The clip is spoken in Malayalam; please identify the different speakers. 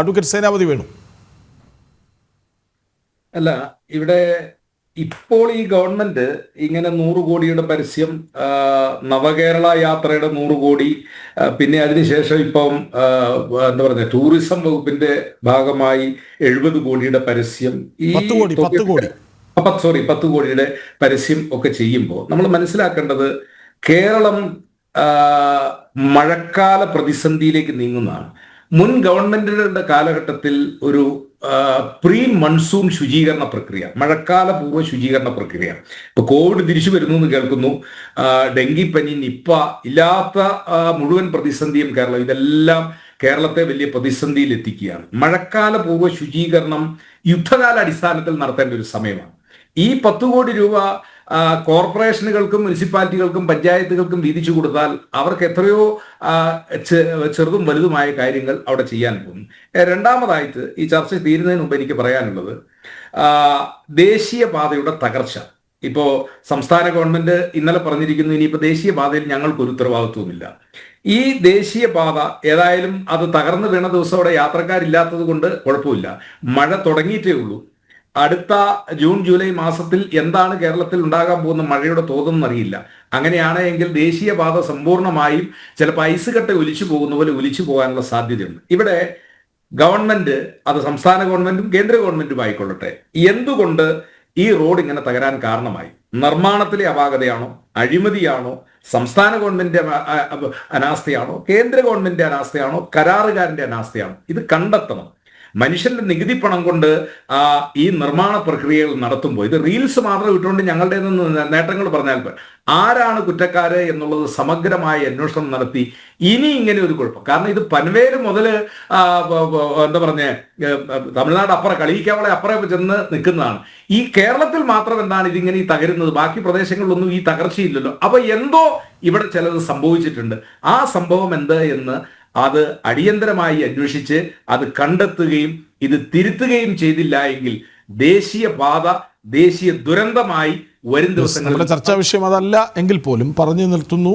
Speaker 1: അഡ്വക്കേറ്റ് സേനാപതി വേണു
Speaker 2: അല്ല ഇവിടെ ഇപ്പോൾ ഈ ഗവൺമെന്റ് ഇങ്ങനെ നൂറ് കോടിയുടെ പരസ്യം നവകേരള യാത്രയുടെ നൂറ് കോടി പിന്നെ അതിനുശേഷം ഇപ്പം എന്താ പറയുക ടൂറിസം വകുപ്പിന്റെ ഭാഗമായി എഴുപത് കോടിയുടെ പരസ്യം ഈ
Speaker 1: പത്ത്.
Speaker 2: സോറി പത്ത് കോടിയുടെ പരസ്യം ഒക്കെ ചെയ്യുമ്പോൾ നമ്മൾ മനസ്സിലാക്കേണ്ടത് കേരളം മഴക്കാല പ്രതിസന്ധിയിലേക്ക് നീങ്ങുന്നതാണ് മുൻ ഗവൺമെന്റുകളുടെ കാലഘട്ടത്തിൽ ഒരു പ്രീ മൺസൂൺ ശുചീകരണ പ്രക്രിയ മഴക്കാല പൂർവ ശുചീകരണ പ്രക്രിയ. ഇപ്പൊ കോവിഡ് തിരിച്ചു വരുന്നു എന്ന് കേൾക്കുന്നു. ഡെങ്കിപ്പനി നിപ്പ ഇല്ലാത്ത മുഴുവൻ പ്രതിസന്ധിയും കേരളം ഇതെല്ലാം കേരളത്തെ വലിയ പ്രതിസന്ധിയിൽ എത്തിക്കുകയാണ്. മഴക്കാല പൂർവ ശുചീകരണം യുദ്ധകാല അടിസ്ഥാനത്തിൽ നടത്തേണ്ട ഒരു സമയമാണ്. ഈ പത്തു കോടി രൂപ കോർപ്പറേഷനുകൾക്കും മുനിസിപ്പാലിറ്റികൾക്കും പഞ്ചായത്തുകൾക്കും വീതിച്ചു കൊടുത്താൽ അവർക്ക് എത്രയോ ചെറുതും വലുതുമായ കാര്യങ്ങൾ അവിടെ ചെയ്യാൻ പോകും രണ്ടാമതായിട്ട് ഈ ചർച്ച തീരുന്നതിന് മുമ്പ് എനിക്ക് പറയാനുള്ളത് ദേശീയ ദേശീയപാതയുടെ തകർച്ച. ഇപ്പോ സംസ്ഥാന ഗവൺമെന്റ് ഇന്നലെ പറഞ്ഞിരിക്കുന്നു ഇനിയിപ്പോ ദേശീയപാതയിൽ ഞങ്ങൾക്ക് ഒരു ഉത്തരവാദിത്വമില്ല ഈ ദേശീയപാത ഏതായാലും അത് തകർന്നു വീണ ദിവസം അവിടെ യാത്രക്കാരില്ലാത്തത് കൊണ്ട് കുഴപ്പമില്ല. മഴ തുടങ്ങിയിട്ടേ ഉള്ളൂ. അടുത്ത ജൂൺ ജൂലൈ മാസത്തിൽ എന്താണ് കേരളത്തിൽ ഉണ്ടാകാൻ പോകുന്ന മഴയുടെ തോതെന്ന് അറിയില്ല. അങ്ങനെയാണെങ്കിൽ ദേശീയപാത സമ്പൂർണമായും ചിലപ്പോൾ ഐസ് കട്ട ഒലിച്ചു പോകുന്ന പോലെ ഒലിച്ചു പോകാനുള്ള സാധ്യതയുണ്ട്. ഇവിടെ ഗവൺമെന്റ് അത് സംസ്ഥാന ഗവൺമെന്റും കേന്ദ്ര ഗവൺമെന്റും ആയിക്കൊള്ളട്ടെ. എന്തുകൊണ്ട് ഈ റോഡ് ഇങ്ങനെ തകരാൻ കാരണമായി? നിർമ്മാണത്തിലെ അപാകതയാണോ? അഴിമതിയാണോ? സംസ്ഥാന ഗവൺമെന്റ് അനാസ്ഥയാണോ? കേന്ദ്ര ഗവൺമെന്റിന്റെ അനാസ്ഥയാണോ? കരാറുകാരന്റെ അനാസ്ഥയാണോ? ഇത് കണ്ടെത്തണം. മനുഷ്യന്റെ നികുതി പണം കൊണ്ട് ഈ നിർമ്മാണ പ്രക്രിയകൾ നടത്തുമ്പോൾ ഇത് റീൽസ് മാത്രം ഇട്ടുകൊണ്ട് ഞങ്ങളുടെ നേട്ടങ്ങൾ പറഞ്ഞാൽ ആരാണ് കുറ്റക്കാര് എന്നുള്ളത് സമഗ്രമായ അന്വേഷണം നടത്തി ഇനി ഇങ്ങനെ ഒരു കുഴപ്പം. കാരണം ഇത് പൻവേൽ മുതൽ എന്താ പറഞ്ഞ തമിഴ്നാട് അപ്പുറം കളിയിക്കാവളെ അപ്പുറം ചെന്ന് നിൽക്കുന്നതാണ്. ഈ കേരളത്തിൽ മാത്രം എന്താണ് ഇതിങ്ങനെ ഈ തകരുന്നത്? ബാക്കി പ്രദേശങ്ങളിലൊന്നും ഈ തകർച്ചയില്ലല്ലോ. അപ്പൊ എന്തോ ഇവിടെ ചിലത് സംഭവിച്ചിട്ടുണ്ട്. ആ സംഭവം എന്ത് എന്ന് അത് അടിയന്തരമായി അന്വേഷിച്ച് അത് കണ്ടെത്തുകയും ഇത് തിരുത്തുകയും ചെയ്തില്ല എങ്കിൽ ദേശീയ പാത ദേശീയ ദുരന്തമായി വരും ദിവസങ്ങളിൽ
Speaker 1: ചർച്ചാ വിഷയം അതല്ല എങ്കിൽ പോലും പറഞ്ഞു നിർത്തുന്നു